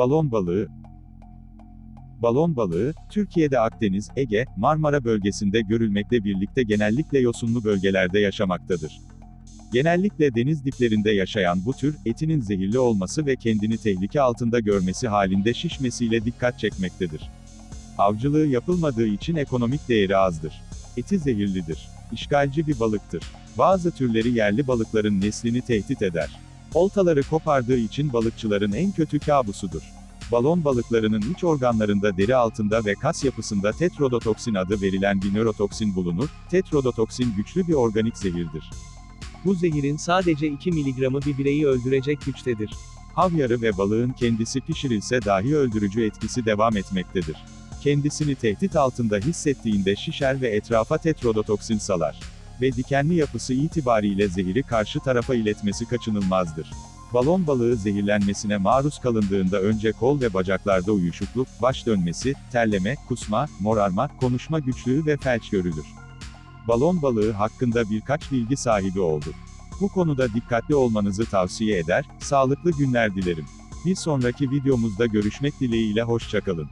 Balon balığı Balon balığı, Türkiye'de Akdeniz, Ege, Marmara bölgesinde görülmekle birlikte genellikle yosunlu bölgelerde yaşamaktadır. Genellikle deniz diplerinde yaşayan bu tür, etinin zehirli olması ve kendini tehlike altında görmesi halinde şişmesiyle dikkat çekmektedir. Avcılığı yapılmadığı için ekonomik değeri azdır. Eti zehirlidir. İşgalci bir balıktır. Bazı türleri yerli balıkların neslini tehdit eder. Oltaları kopardığı için balıkçıların en kötü kabusudur. Balon balıklarının iç organlarında deri altında ve kas yapısında tetrodotoksin adı verilen bir nörotoksin bulunur. Tetrodotoksin güçlü bir organik zehirdir. Bu zehirin sadece 2 miligramı bir bireyi öldürecek güçtedir. Havyarı ve balığın kendisi pişirilse dahi öldürücü etkisi devam etmektedir. Kendisini tehdit altında hissettiğinde şişer ve etrafa tetrodotoksin salar. Ve dikenli yapısı itibariyle zehiri karşı tarafa iletmesi kaçınılmazdır. Balon balığı zehirlenmesine maruz kalındığında önce kol ve bacaklarda uyuşukluk, baş dönmesi, terleme, kusma, morarma, konuşma güçlüğü ve felç görülür. Balon balığı hakkında birkaç bilgi sahibi olduk. Bu konuda dikkatli olmanızı tavsiye eder, sağlıklı günler dilerim. Bir sonraki videomuzda görüşmek dileğiyle hoşçakalın.